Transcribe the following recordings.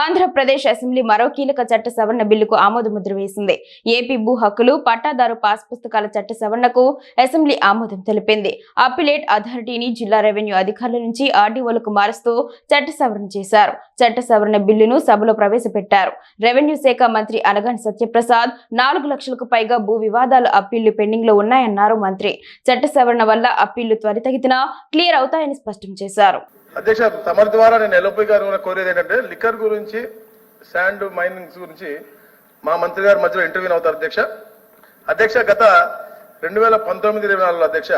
Andhra Pradesh assembly మరో కీలక చట్ట సవరణ బిల్లుకు ఆమోద ముద్ర వేసింది. ఏపీ భూ హక్కులు పట్టాదారు పాస్ పుస్తకాల చట్ట సవరణకు అసెంబ్లీ ఆమోదం తెలిపింది. అప్పిలేట్ అథారిటీని జిల్లా రెవెన్యూ అధికారుల నుంచి ఆర్డీఓలకు మారుస్తూ చట్ట సవరణ చేశారు. చట్ట సవరణ బిల్లును సభలో ప్రవేశపెట్టారు. రెవెన్యూ శాఖ మంత్రి అనగాని సత్యప్రసాద్ నాలుగు లక్షలకు పైగా భూ వివాదాలు అప్పీళ్ళు పెండింగ్లో ఉన్నాయన్నారు మంత్రి. చట్ట సవరణ వల్ల అప్పీళ్ళు త్వరితగితిన క్లియర్ అవుతాయని స్పష్టం చేశారు. అధ్యక్ష తమరి ద్వారా నేను ఎల్ఓపి గారు కోరేది ఏంటంటే లిక్కర్ గురించి శాండ్ మైనింగ్స్ గురించి మా మంత్రి గారి మధ్యలో ఇంటర్వ్యూ అవుతారు అధ్యక్ష. అధ్యక్ష గత రెండు వేల పంతొమ్మిది ఇరవై నాలుగులో అధ్యక్ష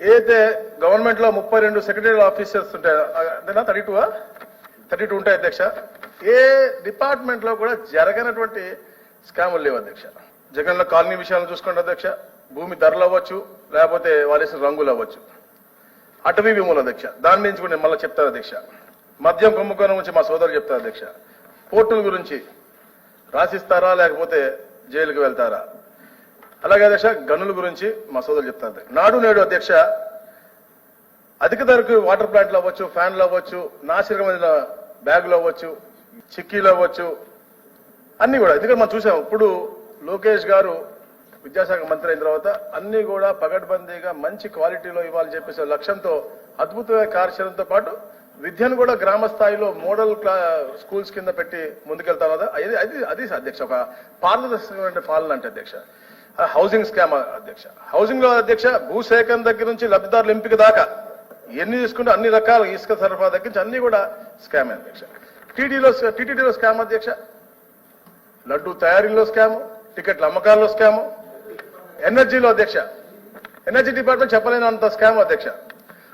ఏదైతే గవర్నమెంట్లో ముప్పై రెండు సెక్రటరీ ఆఫీసర్స్ ఉంటాయి అంతేనా థర్టీ టూ థర్టీ టూ ఉంటాయి అధ్యక్ష. ఏ డిపార్ట్మెంట్లో కూడా జరగనటువంటి స్కాములు లేవు అధ్యక్ష. జగన్లో కాలనీ విషయాలను చూసుకోండి అధ్యక్ష. భూమి ధరలు అవ్వచ్చు లేకపోతే వారేసిన రంగులు అవ్వచ్చు. అటవీ భూముల అధ్యక్ష. దాని నుంచి కూడా నేను మళ్ళీ చెప్తాను అధ్యక్ష. మద్యం కుంభకోణం గురించి మా సోదరులు చెప్తారు అధ్యక్ష. పోర్టుల గురించి రాసిస్తారా లేకపోతే జైలుకు వెళ్తారా? అలాగే అధ్యక్ష గనుల గురించి మా సోదరులు చెప్తారు నాడు నేడు అధ్యక్ష అధిక ధరకు వాటర్ ప్లాంట్లు అవ్వచ్చు ఫ్యాన్లు అవ్వచ్చు నాసిరకమైన బ్యాగులు అవ్వచ్చు చిక్కీలు అవ్వచ్చు అన్ని కూడా. ఎందుకంటే మనం చూసాం ఇప్పుడు లోకేష్ గారు విద్యాశాఖ మంత్రి అయిన తర్వాత అన్ని కూడా పగడ్బందీగా మంచి క్వాలిటీలో ఇవ్వాలని చెప్పేసి లక్ష్యంతో అద్భుతమైన కార్యక్రమంతో పాటు విద్యను కూడా గ్రామ స్థాయిలో మోడల్ స్కూల్స్ కింద పెట్టి ముందుకెళ్తాం కదా అది అది అది అధ్యక్ష ఒక పారదర్శకమైన పాలన అంటే అధ్యక్ష. హౌసింగ్ స్కామ్ అధ్యక్ష. హౌసింగ్లో అధ్యక్ష భూసేకరణ దగ్గర నుంచి లబ్ధిదారుల ఎంపిక దాకా ఎన్ని తీసుకుంటే అన్ని రకాల ఇసుక సరఫరా దగ్గర నుంచి అన్ని కూడా స్కామ్ అధ్యక్ష. టీడీలో టీటీడీలో స్కామ్ అధ్యక్ష. లడ్డు తయారీలో స్కామ్ టికెట్ల అమ్మకాల్లో స్కాము ఎనర్జీలో అధ్యక్ష. ఎనర్జీ డిపార్ట్మెంట్ చెప్పలేనంత స్కామ్ అధ్యక్ష.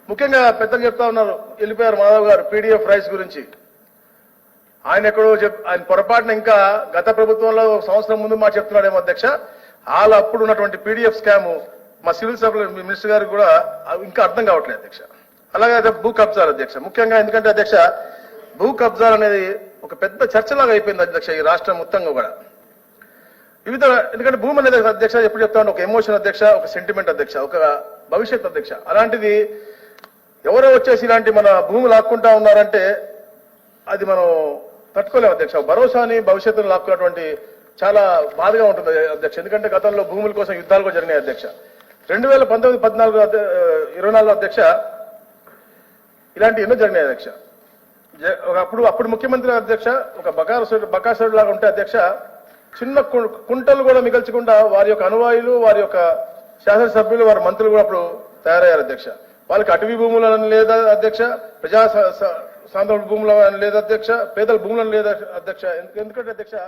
ముఖ్యంగా పెద్దలు చెప్తా ఉన్నారు వెళ్ళిపోయారు మాధవ్ గారు పీడీఎఫ్ రైస్ గురించి. ఆయన ఎక్కడో చెప్ ఆయన పొరపాటున ఇంకా గత ప్రభుత్వంలో ఒక సంవత్సరం ముందు మా చెప్తున్నాడేమో అధ్యక్ష. వాళ్ళ అప్పుడు ఉన్నటువంటి పీడీఎఫ్ స్కాము మా సివిల్ సప్లై మినిస్టర్ గారికి కూడా ఇంకా అర్థం కావట్లేదు అధ్యక్ష. అలాగే భూ కబ్జాలు అధ్యక్ష. ముఖ్యంగా ఎందుకంటే అధ్యక్ష భూ కబ్జాలు అనేది ఒక పెద్ద చర్చలాగా అయిపోయింది అధ్యక్ష ఈ రాష్ట్రం మొత్తంగా కూడా. వివిధ ఎందుకంటే భూమి అనేది అధ్యక్ష ఎప్పుడు చెప్తాను ఒక ఎమోషన్ అధ్యక్ష ఒక సెంటిమెంట్ అధ్యక్ష ఒక భవిష్యత్ అధ్యక్ష. అలాంటిది ఎవరో వచ్చేసి ఇలాంటి మన భూమి లాక్కుంటా ఉన్నారంటే అది మనం తట్టుకోలేము అధ్యక్ష. భరోసాని భవిష్యత్తును లాక్కున్నటువంటి చాలా బాధగా ఉంటుంది అధ్యక్ష. ఎందుకంటే గతంలో భూముల కోసం యుద్ధాలు కూడా జరిగినాయి అధ్యక్ష. రెండు వేల పంతొమ్మిది పద్నాలుగు ఇరవై నాలుగు అధ్యక్ష ఇలాంటి ఎన్నో జరిగినాయి అధ్యక్ష. అప్పుడు అప్పుడు ముఖ్యమంత్రి అధ్యక్ష ఒక బకాసుడు బకాసుడు లాగా ఉంటే అధ్యక్ష చిన్న కుంటలు కూడా మిగల్చకుండా వారి యొక్క అనువాయులు వారి యొక్క శాసనసభ్యులు వారి మంత్రులు కూడా అప్పుడు తయారయ్యారు అధ్యక్ష. వాళ్ళకి అటవీ భూములను లేదా అధ్యక్ష ప్రజా స- స- సాంద్ర లేదా అధ్యక్ష పేదల భూములను లేదా అధ్యక్ష. ఎందుకంటే అధ్యక్ష